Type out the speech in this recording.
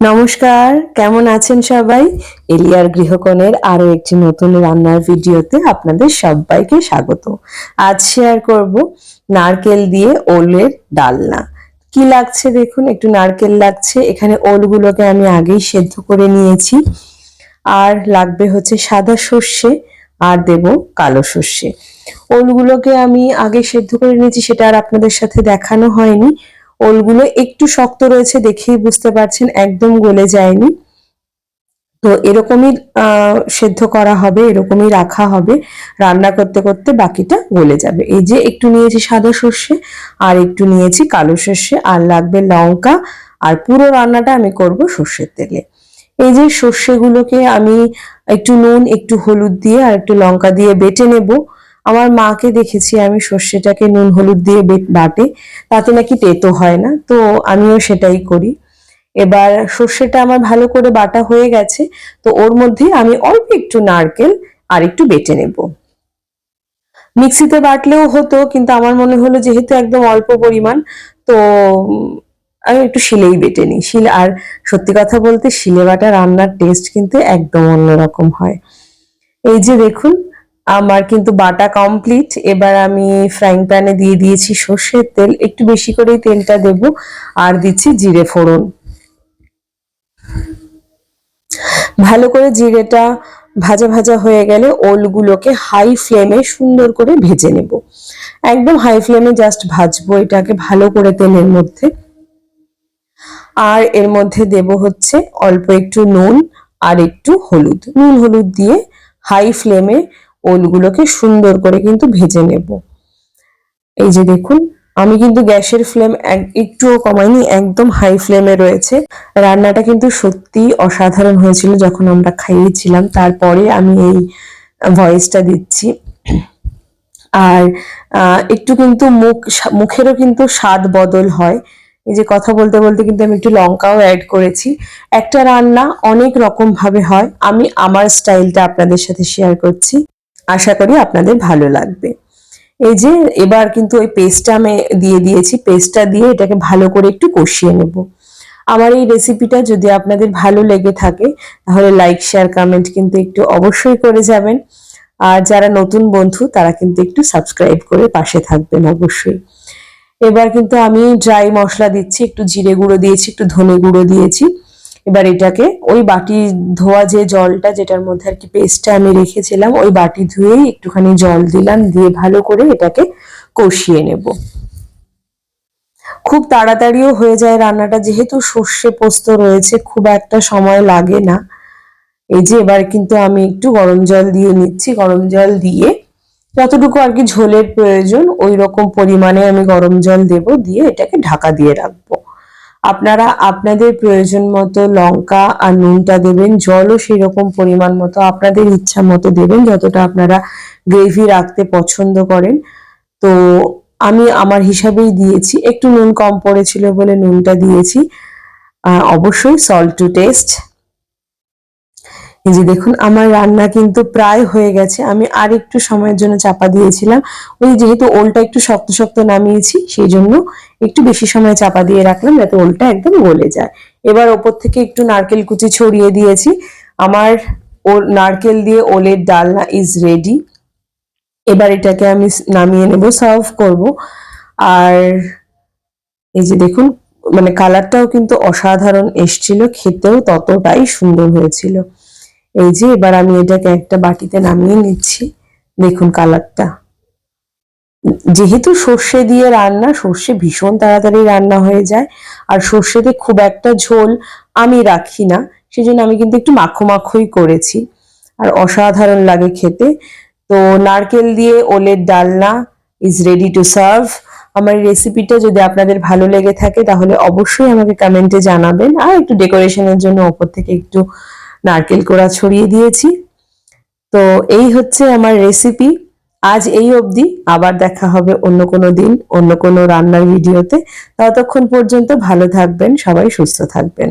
নমস্কার, কেমন আছেন সবাই? এলিয়ার গৃহকোণের আরও একটি নতুন রান্নার ভিডিওতে আপনাদের সবাইকে স্বাগত। আজ শেয়ার করব নারকেল দিয়ে ওলের ডালনা। কি লাগছে দেখুন? একটু নারকেল লাগছে। এখানে ওলগুলোকে আমি আগেই সেদ্ধ করে নিয়েছি। আর লাগবে হচ্ছে সাদা সর্ষে আর দেব কালো সর্ষে। ওলগুলোকে আমি আগে সেদ্ধ করে নিয়েছি, সেটা আর আপনাদের সাথে দেখানো হয়নি। ওলগুলো একটু শক্ত রয়েছে দেখেই বুঝতে পারছেন, একদম গলে যায়নি। তো এরকমই সেদ্ধ করা হবে, এরকমই রাখা হবে। রান্না করতে করতে বাকিটা গলে যাবে। এই যে একটু নিয়েছি সাদা সর্ষে, আর একটু নিয়েছি কালো সর্ষে, আর লাগবে লঙ্কা, আর পুরো রান্নাটা আমি করব সর্ষের তেলে। এই যে সর্ষেগুলোকে আমি একটু নুন, একটু হলুদ দিয়ে, আর একটু লঙ্কা দিয়ে বেটে নেব। আমার মাকে দেখেছি আমি সর্ষেটাকে নুন হলুদ দিয়ে বাটে, তাতে নাকি তেতো হয় না, তো আমিও সেটাই করি। এবার সর্ষেটা আমার ভালো করে বাটা হয়ে গেছে, তো ওর মধ্যে আমি অল্প একটু নারকেল আর একটু বেটে নেব। মিক্সিতে বাটলেও হতো, কিন্তু আমার মনে হলো যেহেতু একদম অল্প পরিমাণ, তো আমি একটু শিলেই বেটে নিই। শিল আর সত্যি কথা বলতে শিলে বাটা রান্নার টেস্ট কিন্তু একদম অন্যরকম হয়। এই যে দেখুন আমার কিন্তু বাটা কমপ্লিট এবার আমি ফ্রাইং প্যানে দিয়ে দিয়েছি সর্ষের তেল। একটু বেশি করেই তেলটা দেব আর দিচ্ছি জিরে ফোড়ন। ভালো করে জিরেটা ভাজা ভাজা হয়ে গেলে ওলগুলোকে হাই ফ্লেমে সুন্দর করে ভেজে নেব। একদম হাই ফ্লেমে জাস্ট ভাজবো এটাকে ভালো করে তেলের মধ্যে। আর এর মধ্যে দেব হচ্ছে অল্প একটু নুন আর একটু হলুদ। নুন হলুদ দিয়ে হাই ফ্লেমে ওলগুলোকে সুন্দর করে কিন্তু ভেজে নেব। এই যে দেখুন, আমি কিন্তু গ্যাসের ফ্লেম একটুও কমাইনি, একদম হাই ফ্লেমে রয়েছে। রান্নাটা কিন্তু সত্যি অসাধারণ হয়েছিল যখন আমরা খাইয়েছিলাম, তারপরে আমি এই ভয়েসটা দিচ্ছি। আর একটু কিন্তু মুখ মুখেরও কিন্তু স্বাদ বদল হয়। এই যে কথা বলতে বলতে কিন্তু আমি একটু লঙ্কাও অ্যাড করেছি। একটা রান্না অনেক রকম ভাবে হয়, আমি আমার স্টাইলটা আপনাদের সাথে শেয়ার করছি। আশা করি আপনাদের ভালো লাগবে। এই যে এবার কিন্তু ওই পেস্টটা আমি দিয়ে দিয়েছি পেস্টটা দিয়ে এটাকে ভালো করে একটু কষিয়ে নেব। আমার এই রেসিপিটা যদি আপনাদের ভালো লেগে থাকে, তাহলে লাইক শেয়ার কমেন্ট কিন্তু একটু অবশ্যই করে যাবেন। আর যারা নতুন বন্ধু, তারা কিন্তু একটু সাবস্ক্রাইব করে পাশে থাকবেন অবশ্যই। এবার কিন্তু আমি ড্রাই মশলা দিচ্ছি, একটু জিরে গুঁড়ো দিয়েছি, একটু ধনে গুঁড়ো দিয়েছি। এবার এটাকে ওই বাটি ধোয়া যে জলটা যেটার মধ্যে আর কি পেস্টটা আমি রেখেছিলাম, ওই বাটি ধুয়েই একটুখানি জল দিলাম, দিয়ে ভালো করে এটাকে কষিয়ে নেব। খুব তাড়াতাড়িও হয়ে যায় রান্নাটা, যেহেতু সর্ষে পোস্ত রয়েছে, খুব একটা সময় লাগে না। এই যে এবার কিন্তু আমি একটু গরম জল দিয়ে নিচ্ছি, গরম জল দিয়ে যতটুকু আর কি ঝোলের প্রয়োজন, ওই রকম পরিমাণে আমি গরম জল দেব, দিয়ে এটাকে ঢাকা দিয়ে রাখব। আপনারা আপনাদের প্রয়োজন মতো লঙ্কা আর নুনটা দেবেন, জলও সেরকম পরিমাণ মতো আপনাদের ইচ্ছা মতো দেবেন, যতটা আপনারা গ্রেভি রাখতে পছন্দ করেন। তো আমি আমার হিসাবেই দিয়েছি, একটু নুন কম পড়েছিল বলে নুনটা দিয়েছি। অবশ্যই সল্ট টু টেস্ট এই যে দেখুন, আমার রান্না কিন্তু প্রায় হয়ে গেছে। আমি আর একটু সময়ের জন্য চাপা দিয়েছিলাম। ওই যেহেতু ওলটা একটু শক্ত শক্ত নামিয়েছি, সেই জন্য একটু বেশি সময় চাপা দিয়ে রাখলাম যাতে ওলটা একদম গলে যায়। এবার ওপর থেকে একটু নারকেল কুচি ছড়িয়ে দিয়েছি। আমার ওর নারকেল দিয়ে ওলের ডালনা ইজ রেডি এবার এটাকে আমি নামিয়ে নেব সার্ভ করব। আর এই যে দেখুন মানে কালারটাও কিন্তু অসাধারণ এসছিল, খেতেও ততটাই সুন্দর হয়েছিল। এই যে এবার আমি এটাকে একটা বাটিতে নামিয়ে নিচ্ছি। দেখুন কালারটা। যেহেতু সর্ষে দিয়ে রান্না, সর্ষে ভীষণ তাড়াতাড়ি রান্না হয়ে যায়। আর সর্ষেতে খুব একটা ঝোল আমি রাখি না, সেজন্য আমি কিন্তু একটু মাখো মাখোই করেছি। আর অসাধারণ লাগে খেতে। তো নারকেল দিয়ে ওলের ডালনা ইজ রেডি টু সার্ভ আমার রেসিপিটা যদি আপনাদের ভালো লেগে থাকে, তাহলে অবশ্যই আমাকে কমেন্টে জানাবেন। আর একটু ডেকোরেশনের জন্য ওপর থেকে একটু নারকেল কোড়া ছড়িয়ে দিয়েছি। তো এই হচ্ছে আমার রেসিপি আজ এই অবধি। আবার দেখা হবে অন্য কোনো দিন, অন্য কোনো রান্নার ভিডিওতে। ততক্ষণ পর্যন্ত ভালো থাকবেন, সবাই সুস্থ থাকবেন।